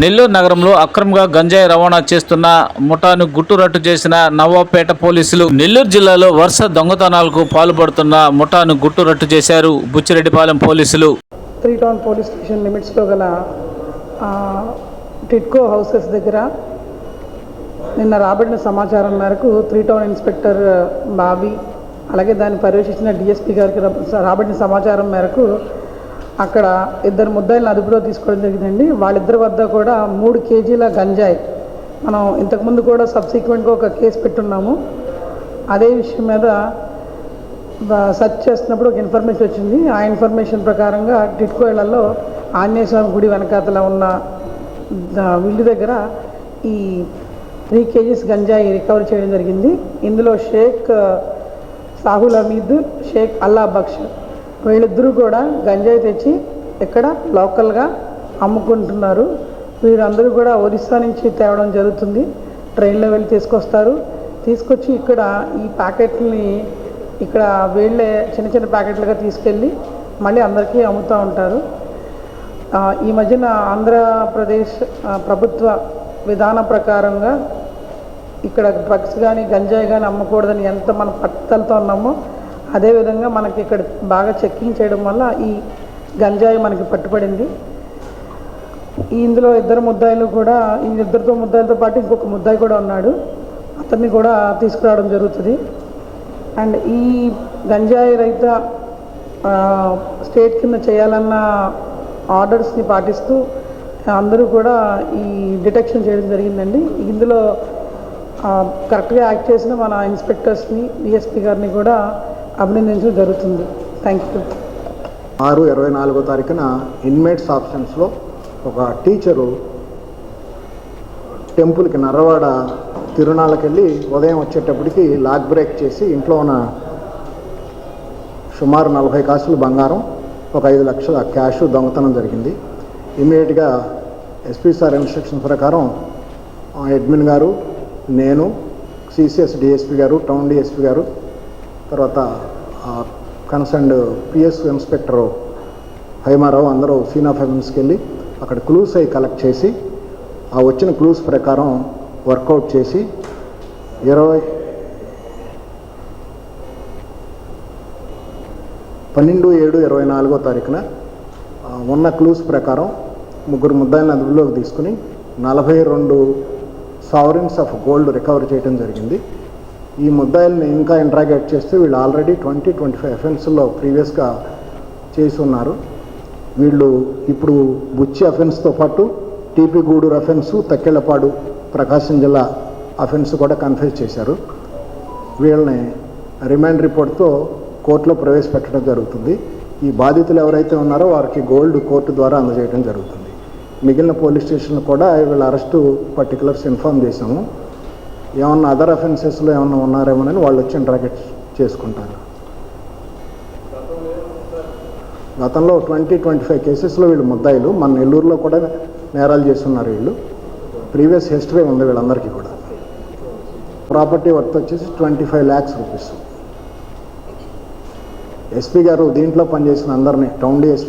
నెల్లూరు నగరంలో అక్రమంగా గంజాయి రవాణా చేస్తున్న ముఠాను గుట్టురట్టు చేసిన నవాపేట పోలీసులు నెల్లూరు జిల్లాలో వరుస దొంగతనాలకు పాల్పడుతున్న ముఠాను గుట్టురట్టు చేశారు బుచ్చిరెడ్డిపాలెం పోలీసులు. త్రీ టౌన్ పోలీస్ స్టేషన్ లిమిట్స్లో గల టిట్కో హౌసెస్ దగ్గర నిన్న రాబడిన సమాచారం మేరకు త్రీ టౌన్ ఇన్స్పెక్టర్ బాబీ అలాగే దాన్ని పర్యవేక్షించిన డిఎస్పీ గారికి రాబడిన సమాచారం మేరకు అక్కడ ఇద్దరు ముద్దాయిలను అదుపులో తీసుకోవడం జరిగిందండి. వాళ్ళిద్దరి వద్ద కూడా మూడు కేజీల గంజాయి. మనం ఇంతకుముందు కూడా సబ్సిక్వెంట్గా ఒక కేసు పెట్టున్నాము. అదే విషయం మీద సర్చ్ సెర్చ్ చేస్తున్నప్పుడు ఒక ఇన్ఫర్మేషన్ వచ్చింది. ఆ ఇన్ఫర్మేషన్ ప్రకారంగా టిట్కో ఇళ్ళలో ఆంజనేయ స్వామి గుడి వెనకాతల ఉన్న ఇల్లు దగ్గర ఈ త్రీ కేజీస్ గంజాయి రికవర్ చేయడం జరిగింది. ఇందులో షేక్ సాహుల్ హమీద్ షేక్ అల్లా బక్ష్ వీళ్ళిద్దరూ కూడా గంజాయి తెచ్చి ఇక్కడ లోకల్గా అమ్ముకుంటున్నారు. వీరందరూ కూడా ఒరిస్సా నుంచి తేవడం జరుగుతుంది. ట్రైన్లో వెళ్ళి తీసుకొస్తారు. తీసుకొచ్చి ఇక్కడ ఈ ప్యాకెట్ని ఇక్కడ వీళ్ళే చిన్న చిన్న ప్యాకెట్లుగా తీసుకెళ్ళి మళ్ళీ అందరికీ అమ్ముతూ ఉంటారు. ఈ మధ్యన ఆంధ్రప్రదేశ్ ప్రభుత్వ విధాన ప్రకారంగా ఇక్కడ డ్రగ్స్ కానీ గంజాయి కానీ అమ్మకూడదని ఎంత మనం పట్టుదలతో ఉన్నామో అదేవిధంగా మనకి ఇక్కడ బాగా చెక్కింగ్ చేయడం వల్ల ఈ గంజాయి మనకి పట్టుబడింది ఇందులో ఇద్దరు ముద్దాయిలు కూడా ఈ ఇద్దరితో ముద్దాయిలతో పాటు ఇంకొక ముద్దాయి కూడా ఉన్నాడు. అతన్ని కూడా తీసుకురావడం జరుగుతుంది. అండ్ ఈ గంజాయి రహిత స్టేట్ కింద చేయాలన్న ఆర్డర్స్ని పాటిస్తూ అందరూ కూడా ఈ డిటెక్షన్ చేయడం జరిగిందండి. ఇందులో కరెక్ట్గా యాక్ట్ చేసిన మన ఇన్స్పెక్టర్స్ని డిఎస్పీ గారిని కూడా అభినందించడం జరుగుతుంది. థ్యాంక్ యూ ఆరు ఇరవై నాలుగో తారీఖున ఇన్మేట్స్ ఆప్షన్స్లో ఒక టీచరు టెంపుల్కి నర్రవాడ తిరునాళ్ళకి వెళ్ళి ఉదయం వచ్చేటప్పటికి లాక్ బ్రేక్ చేసి ఇంట్లో ఉన్న సుమారు నలభై కాసులు బంగారం ఒక ఐదు లక్షల క్యాష్ దొంగతనం జరిగింది. ఇమీడియట్గా ఎస్పీ సార్ ఇన్స్ట్రక్షన్ ప్రకారం అడ్మిన్ గారు నేను సిసిఎస్ డిఎస్పి గారు టౌన్ డిఎస్పి గారు తర్వాత కన్సర్న్డ్ పిఎస్ ఇన్స్పెక్టర్ హైమారావు అందరూ సీన్ ఆఫ్ వెళ్ళి అక్కడ క్లూస్ అవి కలెక్ట్ చేసి ఆ వచ్చిన క్లూస్ ప్రకారం వర్కౌట్ చేసి ఇరవై పన్నెండు ఏడు ఇరవై నాలుగో తారీఖున ఉన్న క్లూస్ ప్రకారం ముగ్గురు ముద్దాయిని అదుపులోకి తీసుకుని నలభై రెండు సావరిన్స్ ఆఫ్ గోల్డ్ రికవర్ చేయడం జరిగింది. ఈ ముద్దాయిల్ని ఇంకా ఇంట్రాగేట్ చేస్తే వీళ్ళు ఆల్రెడీ ట్వంటీ ట్వంటీ ఫైవ్ అఫెన్స్లో ప్రీవియస్గా చేసి ఉన్నారు వీళ్ళు ఇప్పుడు బుచ్చి అఫెన్స్తో పాటు టీపీ గూడూరు అఫెన్సు తక్కెళ్ళపాడు ప్రకాశం జిల్లా అఫెన్స్ కూడా కన్ఫ్యూజ్ చేశారు. వీళ్ళని రిమాండ్ రిపోర్ట్తో కోర్టులో ప్రవేశపెట్టడం జరుగుతుంది. ఈ బాధితులు ఎవరైతే ఉన్నారో వారికి గోల్డ్ కోర్టు ద్వారా అందజేయడం జరుగుతుంది. మిగిలిన పోలీస్ స్టేషన్ కూడా వీళ్ళ అరెస్టు పర్టికులర్స్ ఇన్ఫామ్ చేశాము. ఏమన్నా అదర్ అఫెన్సెస్లో ఏమన్నా ఉన్నారేమోనని వాళ్ళు వచ్చి ఇంటరాగేట్ చేసుకుంటారు. గతంలో ట్వంటీ ట్వంటీ ఫైవ్ కేసెస్లో వీళ్ళు ముద్దాయిలు. మన నెల్లూరులో కూడా నేరాలు చేస్తున్నారు వీళ్ళు. ప్రీవియస్ హిస్టరీ ఉంది వీళ్ళందరికీ కూడా. ప్రాపర్టీ వర్త్ వచ్చేసి twenty five lakhs rupees SP గారు దీంట్లో పనిచేసిన అందరినీ టౌన్ డిఎస్పీ